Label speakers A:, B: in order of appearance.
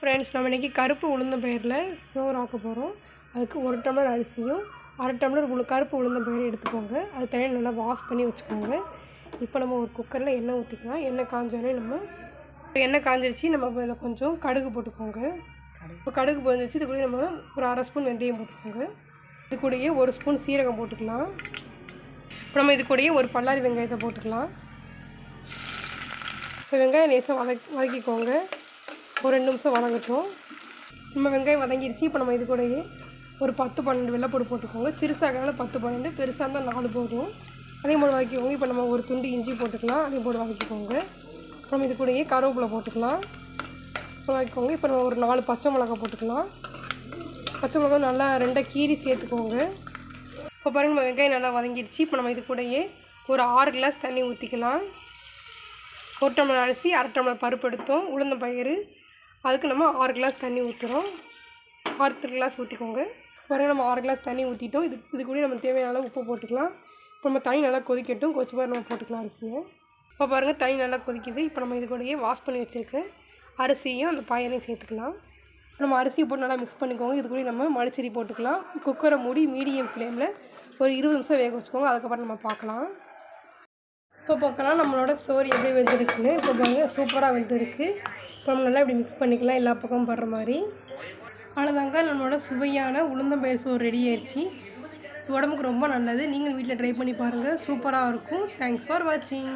A: Friends நம்ம இன்றைக்கி கருப்பு உளுந்த பயிரில் சோறு ஆக்க போகிறோம் அதுக்கு ஒரு டம்ளர் அரிசியும் அரை டம்ளர் உளு கருப்பு உளுந்த பயிர் எடுத்துக்கோங்க. அது தனியாக நல்லா வாஷ் பண்ணி வச்சுக்கோங்க. இப்போ நம்ம ஒரு குக்கரில் எண்ணெய் ஊற்றிக்கலாம் எண்ணெய் காஞ்சாலே நம்ம இப்போ எண்ணெய் காஞ்சிருச்சு நம்ம இதில் கொஞ்சம் கடுகு போட்டுக்கோங்க. இப்போ கடுகு போந்துச்சு இது கூட நம்ம ஒரு அரை ஸ்பூன் வெந்தயம் போட்டுக்கோங்க. இது கூடயே ஒரு ஸ்பூன் சீரகம் போட்டுக்கலாம். இப்போ நம்ம இது கூடயே ஒரு பல்லாரி வெங்காயத்தை போட்டுக்கலாம். இப்போ வெங்காயம் லேசாக வதக்கி வதக்கிக்கோங்க. ஒரு ரெண்டு நிமிஷம் வதங்கட்டும் நம்ம வெங்காயம் வதங்கிருச்சு. இப்போ நம்ம இது கூடயே ஒரு பத்து பன்னெண்டு வெள்ளைப்பூடு போட்டுக்கோங்க. சிறுசாக பத்து பன்னெண்டு பெருசாக இருந்தால் நாலு போதும். அதே போல் வதக்கிக்கோங்க. இப்போ நம்ம ஒரு துண்டு இஞ்சி போட்டுக்கலாம். அதே போல் வதக்கிக்கோங்க. நம்ம இது கூடயே கருவேப்பிலை போட்டுக்கலாம். இப்போ வதக்கிக்கோங்க. இப்போ நம்ம ஒரு நாலு பச்சை மிளகா போட்டுக்கலாம். பச்சை மிளகா நல்லா ரெண்டாக கீரி சேர்த்துக்கோங்க. இப்போ பாருங்க நம்ம வெங்காயம் நல்லா வதங்கிடுச்சு இப்போ நம்ம இது கூடயே ஒரு ஆறு கிளாஸ் தண்ணி ஊற்றிக்கலாம் ஒரு டம்ளர் அரிசி அரை டம்ளர் பருப்பு எடுத்தோம். உளுந்த பயிறு அதுக்கு நம்ம ஆறு கிளாஸ் தண்ணி ஊற்றுறோம் ஆறு கிளாஸ் ஊற்றிக்கோங்க பாருங்கள் நம்ம ஆறு கிளாஸ் தண்ணி ஊற்றிட்டோம் இது இது கூட நம்ம தேவையான அளவு உப்பு போட்டுக்கலாம். இப்போ நம்ம தண்ணி நல்லா கொதிக்கட்டும். கொச்சு பாரு நம்ம போட்டுக்கலாம் அரிசியை. இப்போ பாருங்கள் தண்ணி நல்லா கொதிக்குது. இப்போ நம்ம இது கூடயே வாஷ் பண்ணி வச்சுருக்க அரிசியும் அந்த பாயலையும் சேர்த்துக்கலாம். நம்ம அரிசியை போட்டு நல்லா மிக்ஸ் பண்ணிக்கோங்க. இது கூட நம்ம மடிச்செடி போட்டுக்கலாம். குக்கரை மூடி மீடியம் ஃப்ளேமில் ஒரு இருபது நிமிஷம் வேக வச்சுக்கோங்க. அதுக்கப்புறம் நம்ம பார்க்கலாம். இப்போ பார்க்கலாம் நம்மளோட சோறு எப்படி வெந்திருக்குன்னு. இப்போ பாருங்கள் சூப்பராக வெந்திருக்கு. இப்போ நம்ம நல்லா இப்படி மிக்ஸ் பண்ணிக்கலாம் எல்லா பக்கமும் படுற மாதிரி. அவ்வளோதாங்க நம்மளோட சுவையான உளுந்தம் சோறு ரெடி ஆயிடுச்சு. உடம்புக்கு ரொம்ப நல்லது. நீங்கள் வீட்டில் ட்ரை பண்ணி பாருங்கள் சூப்பராக இருக்கும். தேங்க்ஸ் ஃபார் வாட்சிங்